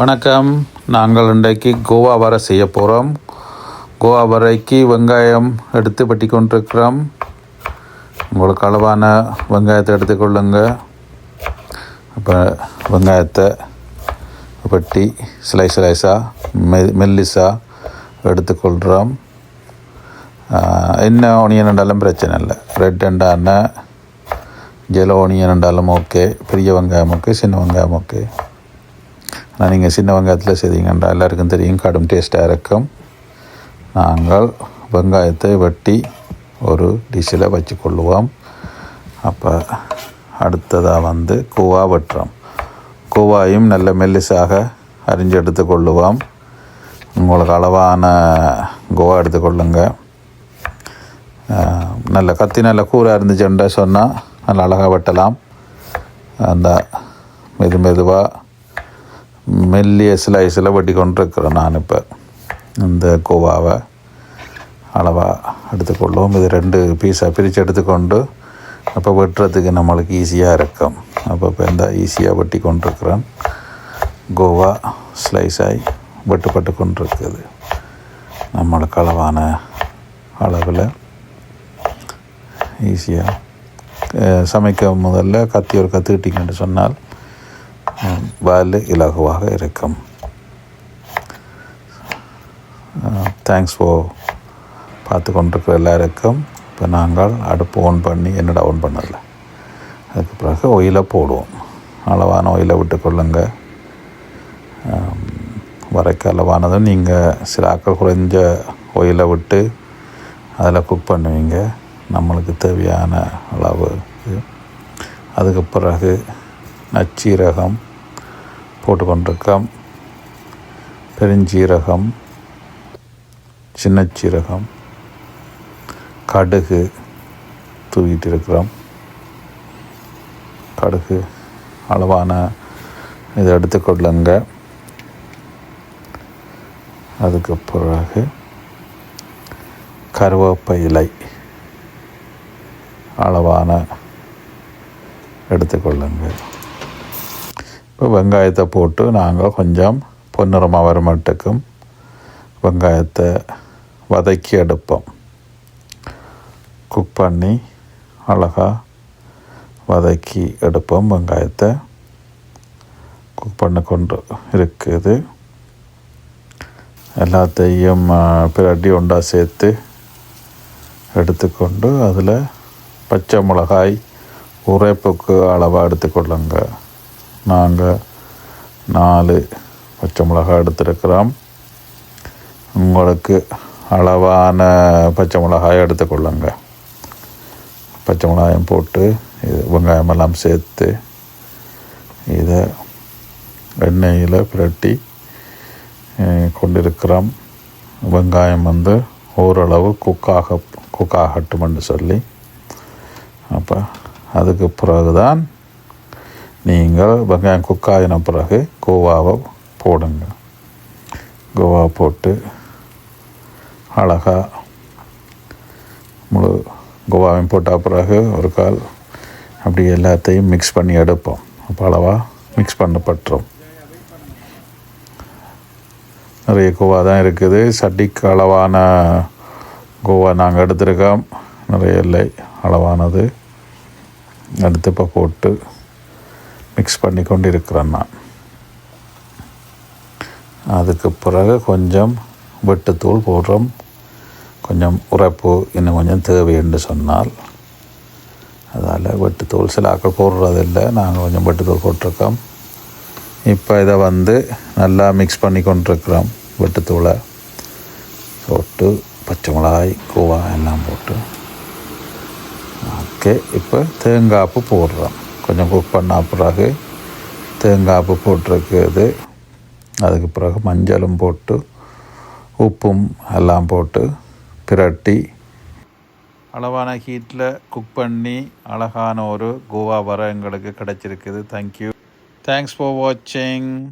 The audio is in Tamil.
வணக்கம். நாங்கள் இன்றைக்கு கோவா வரை செய்ய போகிறோம் கோவா வரைக்கு வெங்காயம் எடுத்து வெட்டி கொண்டிருக்கிறோம் உங்களுக்கு அளவான வெங்காயத்தை எடுத்துக்கொள்ளுங்க அப்போ வெங்காயத்தை வெட்டி ஸ்லைஸ் ஸ்லைஸாக மெ மெல்லிஸாக எடுத்துக்கொள்கிறோம் என்ன ஆனியன் இருந்தாலும் பிரச்சனை இல்லை. ரெட் அண்டான ஜெலோ ஆனியன் இருந்தாலும் ஓகே பெரிய வெங்காயம் ஓகே சின்ன வெங்காயம் ஓகே ஆனால் நீங்கள் சின்ன வெங்காயத்தில் செய்தீங்கன்றா எல்லாருக்கும் தெரியும். கடும் டேஸ்ட்டாக இருக்கும். நாங்கள் வெங்காயத்தை வெட்டி ஒரு டிஷ்ஷில் வச்சு கொள்ளுவோம் அப்போ அடுத்ததாக வந்து கூவா வெட்டுறோம். கூவாயும் நல்ல மெல்லிசாக அரிஞ்சு எடுத்துக்கொள்ளுவோம். உங்களுக்கு அளவான கோவா எடுத்துக்கொள்ளுங்க. நல்ல கத்தி நல்ல கூராக இருந்துச்சுன்ற சொன்னால் நல்லா அழகாக வெட்டலாம். அந்த மெது மெதுவாக மெல்லிய ஸ்லைஸில் வெட்டி கொண்டிருக்கிறேன் நான் இப்போ. இந்த கோவாவை அளவாக எடுத்துக்கொள்வோம். இது ரெண்டு பீஸாக பிரித்து எடுத்துக்கொண்டு அப்போ வெட்டுறதுக்கு நம்மளுக்கு ஈஸியாக இருக்கும். அப்போ இப்போ இந்த ஈஸியாக வெட்டி கொண்டிருக்கிறேன். கோவா ஸ்லைஸாகி வெட்டுப்பட்டு கொண்டிருக்குது. நம்மளுக்கு அளவான அளவில் ஈஸியாக சமைக்க முதல்ல கத்தி ஒரு கற்றுக்கிட்டீங்கன்னு சொன்னால் வேல் இலகுவாக இருக்கும். தேங்க்ஸ் ஃபார் பார்த்து கொண்டிருக்கிற எல்லாருக்கும் இப்போ நாங்கள் அடுப்பு ஓன் பண்ணி என்னடா ஓன் பண்ணதில்ல அதுக்கு பிறகு ஒயிலை போடுவோம். அளவான ஒயிலை விட்டுக்கொள்ளுங்க வரைக்கும் அளவானதும் நீங்கள் சில ஆக்கள் குறைஞ்ச ஒயிலை விட்டு அதில் குக் பண்ணுவீங்க. நம்மளுக்கு தேவையான அளவு. அதுக்கு பிறகு நச்சீரகம் போட்டு கொண்டிருக்கோம் பெருஞ்சீரகம் சின்னச்சீரகம் கடுகு தூவிட்டு இருக்கிறோம் கடுகு அளவான இதை எடுத்துக்கொள்ளுங்க அதுக்கு பிறகு கருவேப்ப இலை அளவான எடுத்துக்கொள்ளுங்கள் வெங்காயத்தை போட்டு நாங்கள் கொஞ்சம் பொன்னிறமாக வர மட்டுக்கும் வெங்காயத்தை வதக்கி எடுப்போம். குக் பண்ணி அழகாக வதக்கி எடுப்போம் வெங்காயத்தை. குக் பண்ண கொண்டு இருக்குது. எல்லாத்தையும் ஆ, பிரட்டி ஒன்றா சேர்த்து எடுத்துக்கொண்டு அதில் பச்சை மிளகாய் உரைப்புக்கு அளவாக எடுத்துக்கொள்ளுங்கள் நாங்கள் நாலு பச்சை மிளகாய் எடுத்திருக்கிறோம். உங்களுக்கு அளவான பச்சை மிளகாய் எடுத்துக்கொள்ளுங்க பச்சை மிளகாயம் போட்டு இது வெங்காயமெல்லாம் சேர்த்து இதை எண்ணெயில் புரட்டி கொண்டிருக்கிறோம். வெங்காயம் வந்து ஓரளவு குக்காக குக்காகட்டும்னு சொல்லி. அப்போ அதுக்கு பிறகுதான் நீங்கள் வெங்காயம் குக்காயின பிறகு கோவாவை போடுங்க. கோவா போட்டு அழகாக முழு கோவாவையும் போட்டால் பிறகு ஒரு கால் அப்படி எல்லாத்தையும் மிக்ஸ் பண்ணி எடுப்போம். அப்போ அளவாக மிக்ஸ் பண்ணப்பட்டுரும் நிறைய கோவா தான் இருக்குது. சட்டிக்கு அளவான கோவா நாங்கள் எடுத்திருக்கோம். நிறைய இல்லை அளவானது. எடுத்து இப்போ போட்டு மிக்ஸ் பண்ணி கொண்டு இருக்கிறேன் நான் அதுக்கு பிறகு கொஞ்சம் வெட்டுத்தூள் போடுறோம். கொஞ்சம் உரைப்பு இன்னும் கொஞ்சம் தேவை என்று சொன்னால் அதால் வெட்டுத்தூள் சில ஆக்கள் போடுறதில்லை. நாங்கள் கொஞ்சம் வெட்டுத்தூள் போட்டிருக்கோம். இப்போ இதை வந்து நல்லா மிக்ஸ் பண்ணி கொண்டிருக்கிறோம் வெட்டுத்தூளை. போட்டு பச்சை மிளகாய் கூவா எல்லாம் போட்டு ஓகே இப்போ தேங்காய்ப்பு போடுறோம். கொஞ்சம் குக் பண்ண பிறகு தேங்காய்ப்பு போட்டிருக்குது அதுக்கு பிறகு மஞ்சளும் போட்டு உப்பும் எல்லாம் போட்டு பிரட்டி அளவான ஹீட்டில் குக் பண்ணி அழகான ஒரு கோவா வர எங்களுக்கு கிடச்சிருக்குது. தேங்க்யூ தேங்க்ஸ் ஃபார் வாட்சிங்